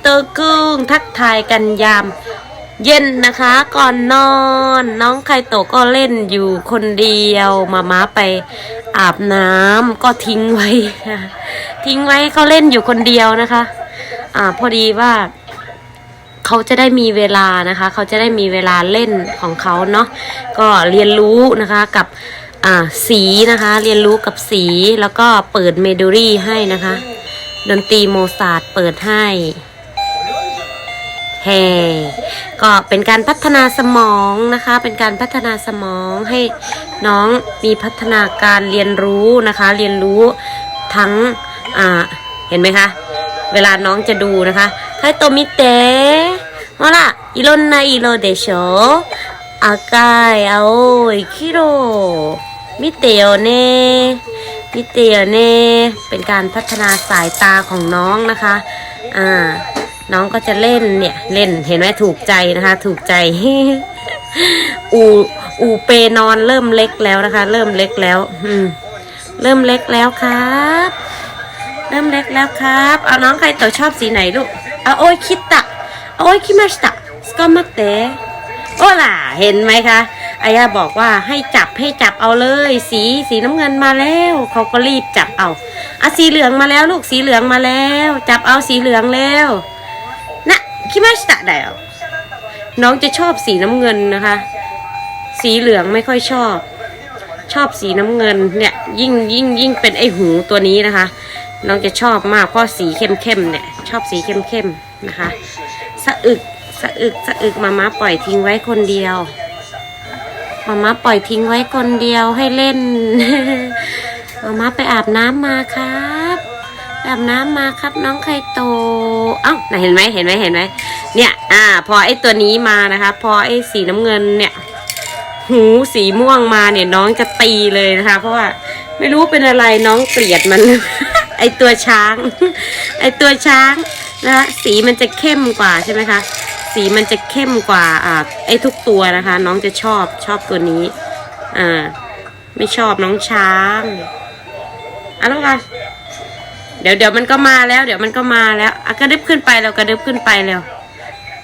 โตกุ้งทักทายกันยาม เย็นนะคะก่อนนอน น้องไคโตก็เล่นอยู่คนเดียวมาม้าไปอาบน้ำก็ทิ้งไว้ ทิ้งไว้ให้เขาเล่นอยู่คนเดียวนะคะ อ่าพอดีว่าเขาจะได้มีเวลานะคะ เขาจะได้มีเวลาเล่นของเขาเนาะ ก็เรียนรู้นะคะกับอ่าสีนะคะ เรียนรู้กับสีแล้วก็เปิดเมโดรี่ให้นะคะ ดนตรีโมซาร์ทเปิดให้ แฮก็เป็นการพัฒนาสมองนะคะ เป็นการพัฒนาสมองให้น้องมีพัฒนาการเรียนรู้นะคะ เรียนรู้ทั้งอ่าเห็นไหมคะ เวลาน้องจะดูนะคะไคโตมิเตะฮอละอิโรนนาอิโรเดโชอากายอาโอยคิโรมิเตโอเนมิเตโอเนเป็นการพัฒนาสายตาของน้องนะคะ อ่า น้องก็จะเล่นเนี่ยเล่นเห็นไหมถูกใจนะคะ ถูกใจอูอูเปนอนเริ่มเล็กแล้วนะคะ เริ่มเล็กแล้ว อืม เริ่มเล็กแล้วครับ เริ่มเล็กแล้วครับ เอาน้องใครตัวชอบสีไหนลูกเอาโอ้ยคิดตะโอ้ยคิมาสตะสกอมาเตโอ้ล่ะเห็นไหมคะอายาบอกว่าให้จับให้จับเอาเลย สีสีน้ำเงินมาแล้วเขาก็รีบจับเอาอะสีเหลืองมาแล้วลูกสีเหลืองมาแล้ว จับเอาสีเหลืองแล้ว คิมาสตะได้เอน้องจะชอบสีน้ำเงินนะคะ สีเหลืองไม่ค่อยชอบ ชอบสีน้ำเงินเนี่ยยิ่งยิ่งยิ่งเป็นไอหูตัวนี้นะคะ น้องจะชอบมากเพราะสีเข้มๆเนี่ยชอบสีเข้มๆนะคะ สะอึกสะอึกสะอึกมาม่าปล่อยทิ้งไว้คนเดียวมาม่าปล่อยทิ้งไว้คนเดียวให้เล่น มาม่าไปอาบน้ำมาครับไป อาบน้ำมาครับน้องไคโต เอ้าน่ะเห็นไหมเห็นไหมเห็นไหมเนี่ย อ่า พอไอ้ตัวนี้มานะคะ พอไอ้สีน้ำเงินเนี่ย หูสีม่วงมาเนี่ยน้องจะตีเลยนะคะ เพราะว่าไม่รู้เป็นอะไรน้องเกลียดมัน ไอตัวช้าง ไอตัวช้างนะคะสีมันจะเข้มกว่าใช่ไหมคะ สีมันจะเข้มกว่าอ่าไอทุกตัวนะคะ น้องจะชอบชอบตัวนี้ อ่า ไม่ชอบน้องช้างเอาแล้วกัน เดี๋ยวเดี๋ยวมันก็มาแล้ว เดี๋ยวมันก็มาแล้วอะกระดึบขึ้นไปแล้วกระดึบขึ้นไปแล้ว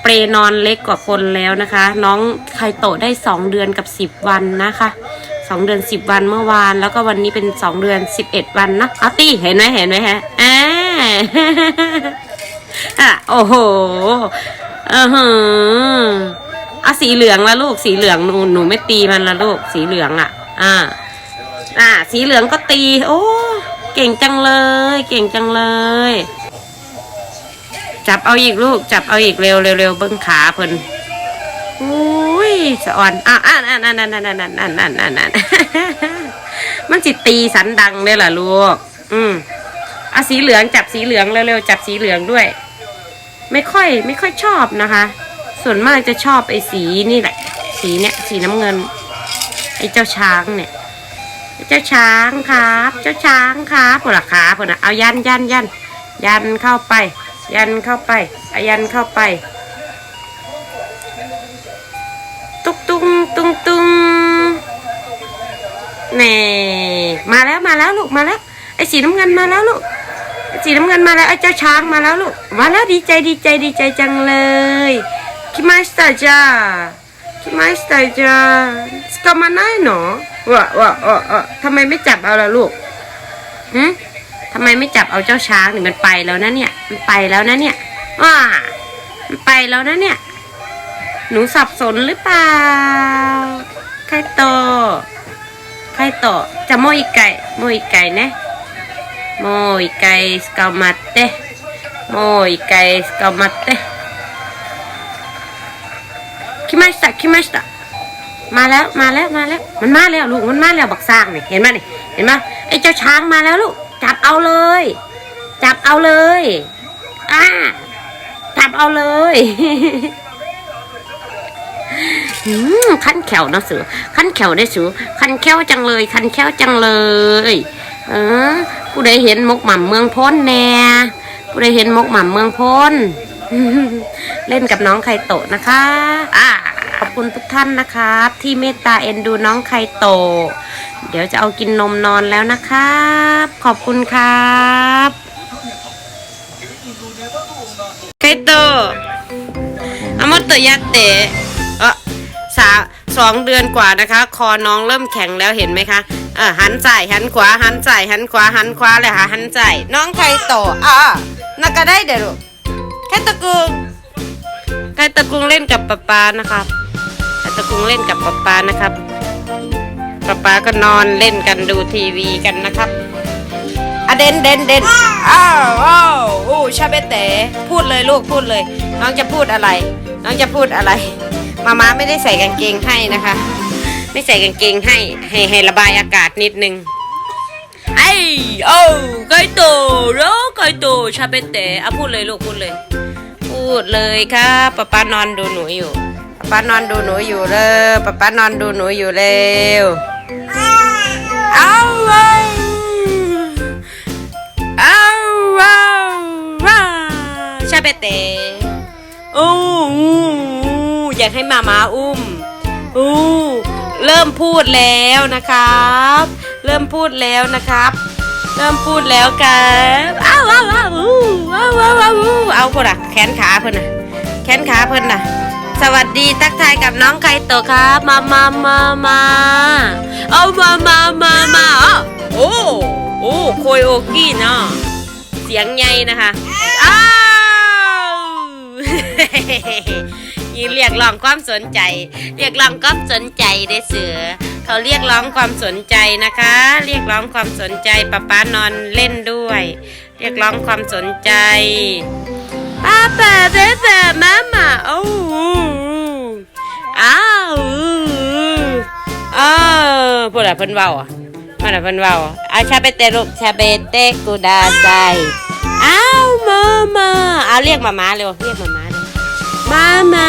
เปรนอนเล็กกว่าคนแล้วนะคะ น้องไคโตะได้สองเดือนกับสิบวันนะคะสองเดือนสิบวันเมื่อวาน แล้วก็วันนี้เป็นสองเดือนสิบเอ็ดวันนะอาตี้เห็นไหมเห็นไหมฮะอ่าอะโอ้โหอือหืออะสีเหลืองละลูกสีเหลืองหนูหนูไม่ตีมันละลูกสีเหลืองอะ อ่า อ่า สีเหลืองก็ตี โอ้ เก่งจังเลย เก่งจังเลย จับเอาอีกลูก จับเอาอีกเร็วเร็วเร็วเบิ้งขาเพิ่นอุ้ยสะอ่อนอะอะอะนั่นนั่นนั่นนั่นนั่นนั่นนั่นนั่นมันจิตีสันดังเลยล่ะลูก อืมอะสีเหลืองจับสีเหลืองเร็วๆจับสีเหลืองด้วย ไม่ค่อย ไม่ค่อยชอบนะคะ ส่วนมากจะชอบไอ้สีนี่แหละ สีเนี้ยสีน้ำเงิน ไอ้เจ้าช้างเนี่ย เจ้าช้างครับ เจ้าช้างครับผลละขาผลละเอายันยันยันยันเข้าไป ยันเข้าไปเอายันเข้าไป ตุกตุ้งตุ้งตุ้งแน่มาแล้วมาแล้วลูกมาแล้วไอ้สีน้ำเงินมาแล้วลูกไอสีน้ำเงินมาแล้วไอ้เจ้าช้างมาแล้วลูกมาแล้วดีใจดีใจดีใจจังเลยคิมาสตาจ้า คิมาสตาจ้าสกามาไนหนอวะวะวะวะทำไมไม่จับเอาล่ะลูกหืมทำไมไม่จับเอาเจ้าช้างนี่มันไปแล้วนะเนี่ย มันไปแล้วนะเนี่ยว้ามันไปแล้วนะเนี่ย หนูสับสนหรือเปล่าใครโตใครโตจะโมยไก่โมยไก่นะโมยไก่สกามาเตโมยไก่สกามาเต มาสตะคิมาสตะมาแล้วมาแล้วมาแล้ว มันมาแล้วลูกมันมาแล้วบักซางนี่เห็นไหมนี่เห็นไหมไอ้เจ้าช้างมาแล้วลูกจับเอาเลย จับเอาเลยอ่าจับเอาเลยอืมคันแขวนะสือคันแขวได้สือคันแขวจังเลยคันแขวจังเลยเออผู้ใดเห็นมกหม่ำเมืองพ้นแน่ผู้ใดเห็นมกหม่ำเมืองพ้นเล่นกับน้องไคโตะนะคะ อ่า ขอบคุณทุกท่านนะครับ ที่เมตตาเอ็นดูน้องไคโต เดี๋ยวจะเอากินนมนอนแล้วนะครับ ขอบคุณครับไคโตอามาโตยัตเตะเออสาสองเดือนกว่านะคะ คอน้องเริ่มแข็งแล้วเห็นไหมคะเออหันซ้ายหันขวาหันซ้ายหันขวาหันขวาเลยค่ะหันซ้ายน้องไคโตอะนักก็ได้เดี๋ยวลูกแค่ตะกุงไคตะกุงเล่นกับป๊าป๊านะครับ คุงเล่นกับป๊าป๊านะครับป๊าป๊าก็นอนเล่นกันดูทีวีกันนะครับอะเดนเดนเดนอ้าวอ้าวอู้ชาเบเต๋พูดเลยลูกพูดเลย น้องจะพูดอะไร น้องจะพูดอะไรมาม่าไม่ได้ใส่กางเกงให้นะคะ ไม่ใส่กางเกงให้ให้ให้ระบายอากาศนิดนึงไอ้โอ้ไกโตโรไกโตชาเปเตะอะพูดเลยลูกพูดเลย พูดเลยครับป้าป้านอนดูหนูอยู่ ป้านอนดูหนูอยู่เลยป้าป้านอนดูหนูอยู่เร็วเอาว้เอาว้าวว้าชาเปเตะโอ้อยากให้มามาอุ้มอู้เริ่มพูดแล้วนะครับ เริ่มพูดแล้วนะครับ เริ่มพูดแล้วครับอ้าวอ้าวอ้าวอ้าวอ้าวอ้าวเอาคนอะแขนขาเพิ่นนะแขนขาเพิ่นน่ะ สวัสดีทักทายกับน้องไก่โตครับมามามามาเอามามามามาโอ้โอ้โคยโอกี้เนาะเสียงใหญ่นะคะอ้าวยืนเรียกร้องความสนใจ เรียกร้องความสนใจได้เสือเขาเรียกร้องความสนใจนะคะ เรียกร้องความสนใจป้าป้านอนเล่นด้วย เรียกร้องความสนใจ ป้าป้าเบ๊เบ๊มามาโอ้อ้าวอ้าวพูดอะไรเพิ่นเว้าอะพูดอะไรเพิ่นเว้าอะอาชาเปเตลูกชาเปเตกูดาไซอ้าวมามาเอาเรียกมามาเร็วเรียกมามาเร็วมามา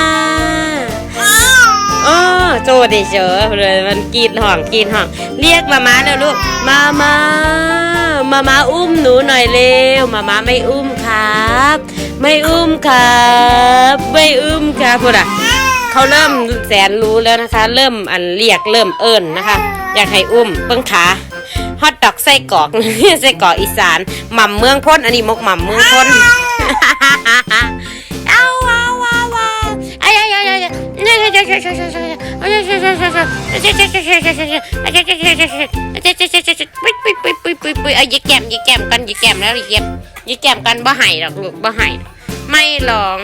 โอ้โจดิเจอเลยมันกรีดห่องกรีดห่อง เรียกมามาเร็วลูกมามามามาอุ้มหนูหน่อยเร็วมามาไม่อุ้มครับ ไม่อุ้มครับไม่อุ้มครับพูดอะเขาเริ่มแสนรู้แล้วนะคะ เริ่มอันเรียกเริ่มเอิญนะคะ อยากให้อุ้มเบิ้งขาฮอตดอกไส้กรอกไส้กรอกอีสานหม่ำเมืองพ้นอันนี้มกหม่ำเมืองพ้นเอาว้าวว้าวว้าวไอ้ไอ้ไอ้ไอ้ปิ๊บปิ๊บปิ๊บปิ๊บปิ๊บปิ๊บเอายีแก้มยีแก้มกันยีแก้มแล้วยีแก้ม ยิ่แก้มกันบ่ให้หรอกลูกบ่ให้ไม่ร้อง